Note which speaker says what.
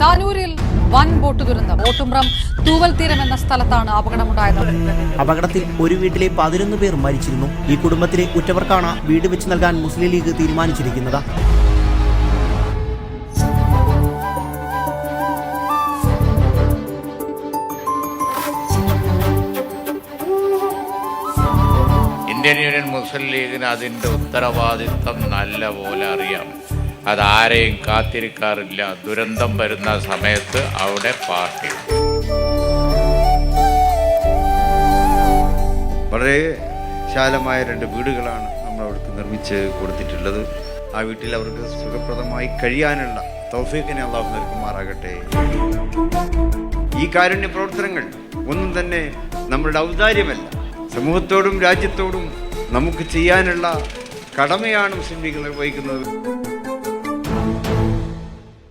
Speaker 1: താനൂരിൽ വൻ ബോട്ട് ദുരന്തം. ഓട്ടുംബ്രം തൂവൽ തീരം എന്ന സ്ഥലത്താണ് അപകടമുണ്ടായത്.
Speaker 2: അപകടത്തിൽ ഒരു വീട്ടിലെ പതിനൊന്ന് പേർ മരിച്ചിരുന്നു. ഈ കുടുംബത്തിലെ ഉറ്റവർക്കാണ് വീട് വെച്ച് നൽകാൻ മുസ്ലിം ലീഗ് തീരുമാനിച്ചിരിക്കുന്നത്.
Speaker 3: ഇന്ത്യൻ യൂണിയൻ മുസ്ലിം ലീഗിന് അതിന്റെ ഉത്തരവാദിത്തം നല്ല പോലെ അറിയാം. അതാരെയും കാത്തിരിക്കാറില്ല. ദുരന്തം വരുന്ന സമയത്ത് അവിടെ പാർട്ടി.
Speaker 4: വളരെ വിശാലമായ രണ്ട് വീടുകളാണ് നമ്മൾ അവർക്ക് നിർമ്മിച്ച് കൊടുത്തിട്ടുള്ളത്. ആ വീട്ടിൽ അവർക്ക് സുഖപ്രദമായി കഴിയാനുള്ള തൗഫീഖിനെ അള്ളാഹു നൽകുമാറാകട്ടെ. ഈ കാരുണ്യ പ്രവർത്തനങ്ങൾ ഒന്നും തന്നെ നമ്മളുടെ ഔദാര്യമല്ല. സമൂഹത്തോടും രാജ്യത്തോടും നമുക്ക് ചെയ്യാനുള്ള കടമയാണ് മുസ്ലിം ലീഗ് നിർവഹിക്കുന്നത്.